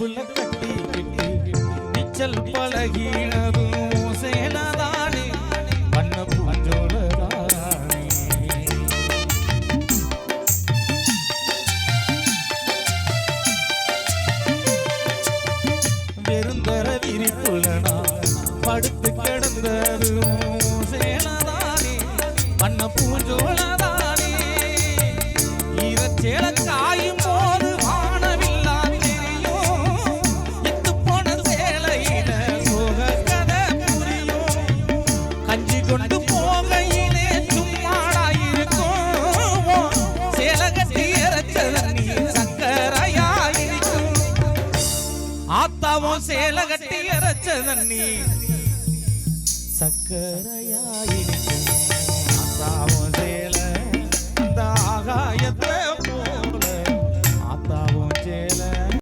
இடுப்புல கட்டி கட்டி நீச்சல் பழகினதும் சேனதானே. பண்ண பூஞ்சோலதானே. வெறுந்தர விரிப்புலனா படுத்து கிடந்தது சேனதானே. பண்ண கொண்டு போகையிலே சும்மாடாயிருக்கும் சேலகட்டி சக்கரையாயிருக்கும். ஆத்தாவும் சேலகட்டி கட்டி நீ சக்கரையாயிருக்கும்.